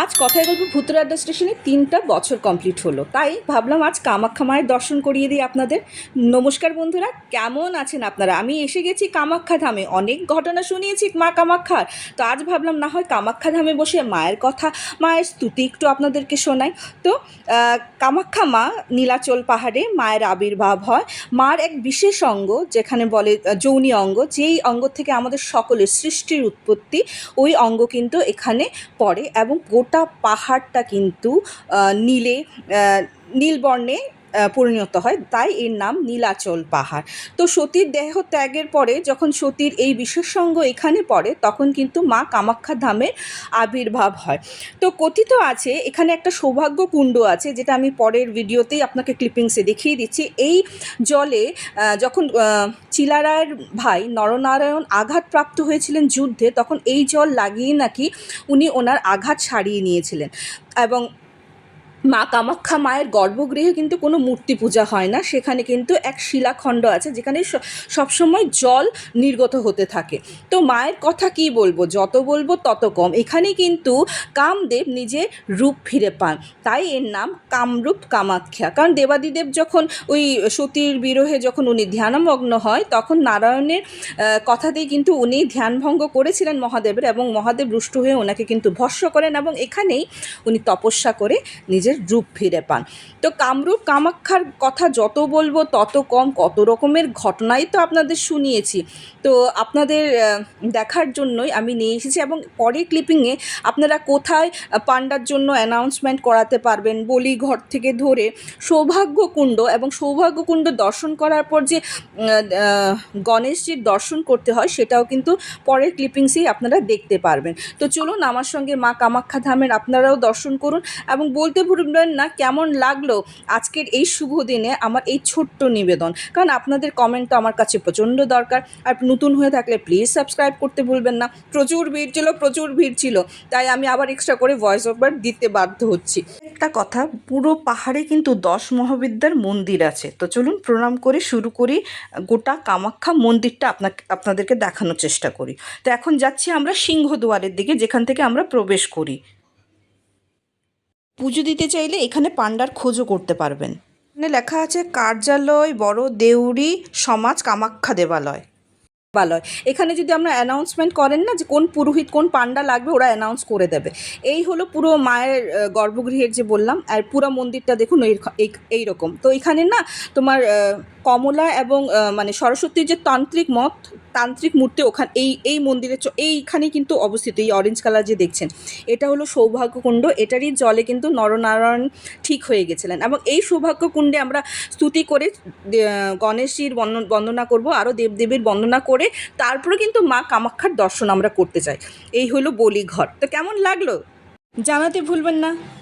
আজ কথায় গল্প ভূতরাড্ডা স্টেশনে তিনটা বছর কমপ্লিট হলো। তাই ভাবলাম আজ কামাখ্যা মায়ের দর্শন করিয়ে দিই আপনাদের। নমস্কার বন্ধুরা, কেমন আছেন আপনারা? আমি এসে গেছি কামাখ্যা ধামে। অনেক ঘটনা শুনিয়েছি মা কামাখ্যার। তো আজ ভাবলাম না হয় কামাখ্যা ধামে বসে মায়ের কথা, মায়ের স্তুতি একটু আপনাদেরকে শোনাই। তো কামাখ্যা মা নীলাচল পাহাড়ে মায়ের আবির্ভাব হয়। মার এক বিশেষ অঙ্গ, যেখানে বলে যৌনি অঙ্গ, যেই অঙ্গ থেকে আমাদের সকলের সৃষ্টির উৎপত্তি, ওই অঙ্গ কিন্তু এখানে পড়ে এবং গোটা পাহাড়টা কিন্তু নীলে নীলবর্ণে পরিণত হয়, তাই এর নাম নীলাচল পাহাড়। তো সতীর দেহ ত্যাগের পরে যখন সতীর এই বিশেষ সঙ্গ এখানে পড়ে, তখন কিন্তু মা কামাখ্যা ধামের আবির্ভাব হয়। তো কথিত আছে, এখানে একটা সৌভাগ্য কুণ্ড আছে, যেটা আমি পরের ভিডিওতেই আপনাকে ক্লিপিংসে দেখিয়ে দিচ্ছি। এই জলে যখন চিলারায়ের ভাই নরনারায়ণ আঘাতপ্রাপ্ত হয়েছিলেন যুদ্ধে, তখন এই জল লাগিয়ে নাকি উনি ওনার আঘাত সারিয়ে নিয়েছিলেন। এবং মা কামাখ্যা মায়ের গর্ভগৃহে কিন্তু কোনো মূর্তি পূজা হয় না। সেখানে কিন্তু এক শিলাখণ্ড আছে যেখানে সবসময় জল নির্গত হতে থাকে। তো মায়ের কথা কি বলব? যত বলব তত কম। এখানে কিন্তু কামদেব নিজের রূপ ফিরে পান। তাই এর নাম কামরূপ কামাখ্যা। কারণ দেবাদিদেব যখন ওই সতীর বিরহে যখন উনি ধ্যানমগ্ন হয়, তখন নারায়ণের কথাতেই কিন্তু উনি ধ্যানভঙ্গ করেছিলেন মহাদেবের এবং মহাদেব রুষ্ট হয়ে ওনাকে কিন্তু ভস্য করেন এবং এখানেই উনি তপস্যা করে নিজের রূপ ফিরে পান। তো কামরূপ কামাখ্যার কথা যত বলব তত কম, কত রকমের ঘটনাই তো আপনাদের শুনিয়েছি। তো আপনাদের দেখার জন্যই আমি নিয়ে এসেছি এবং পরের ক্লিপিংয়ে আপনারা কোথায় পান্ডার জন্য অ্যানাউন্সমেন্ট করাতে পারবেন বলি ঘর থেকে ধরে সৌভাগ্যকুণ্ড এবং সৌভাগ্যকুণ্ড দর্শন করার পর যে গণেশজির দর্শন করতে হয় সেটাও কিন্তু পরের ক্লিপিংসেই আপনারা দেখতে পারবেন। তো চলুন আমার সঙ্গে মা কামাখ্যা ধামের আপনারাও দর্শন করুন এবং বলতে ভুলবেন না কেমন লাগল আজকের এই শুভ দিনে আমার এই ছোট্ট নিবেদন? কারণ আপনাদের কমেন্ট তো আমার কাছে প্রচণ্ড দরকার। আর নতুন হয়ে থাকলে প্লিজ সাবস্ক্রাইব করতে ভুলবেন না। প্রচুর ভিড় ছিল, প্রচুর ভিড় ছিল। তাই আমি আবার এক্সট্রা করে ভয়েস ওভার দিতে বাধ্য হচ্ছি। একটা কথা, পুরো পাহাড়ে কিন্তু দশ মহাবিদ্যার মন্দির আছে। তো চলুন প্রণাম করে শুরু করি। গোটা কামাখ্যা মন্দিরটা আপনাকে, আপনাদেরকে দেখানোর চেষ্টা করি। তো এখন যাচ্ছি আমরা সিংহদুয়ারের দিকে, যেখান থেকে আমরা প্রবেশ করি। পুজো দিতে চাইলে এখানে পান্ডার খোঁজও করতে পারবেন। এখানে লেখা আছে কার্যালয় বড় দেউরি সমাজ কামাখ্যা দেবালয়। দেবালয় এখানে যদি আমরা অ্যানাউন্সমেন্ট করেন না যে কোন পুরোহিত কোন পান্ডা লাগবে ওরা অ্যানাউন্স করে দেবে। এই হলো পুরো মায়ের গর্ভগৃহের যে বললাম আর পুরো মন্দিরটা দেখুন এই রকম তো এখানে না তোমার কমলা এবং মানে সরস্বতীর যে তান্ত্রিক মত তান্ত্রিক মূর্তি ওখানে, এই এই মন্দিরের এইখানেই কিন্তু অবস্থিত, এই অরেঞ্জ কালার যে দেখছেন। এটা হলো সৌভাগ্যকুণ্ড, এটারই জলে কিন্তু নরনারায়ণ ঠিক হয়ে গেছিলেন। এবং এই সৌভাগ্যকুণ্ডে আমরা স্তুতি করে গণেশজির বন্দন- করব, আরও দেবদেবীর বন্দনা করে, তারপরে কিন্তু মা কামাখ্যার দর্শন আমরা করতে চাই। এই হলো বলিঘর তো কেমন লাগল? জানাতে ভুলবেন না।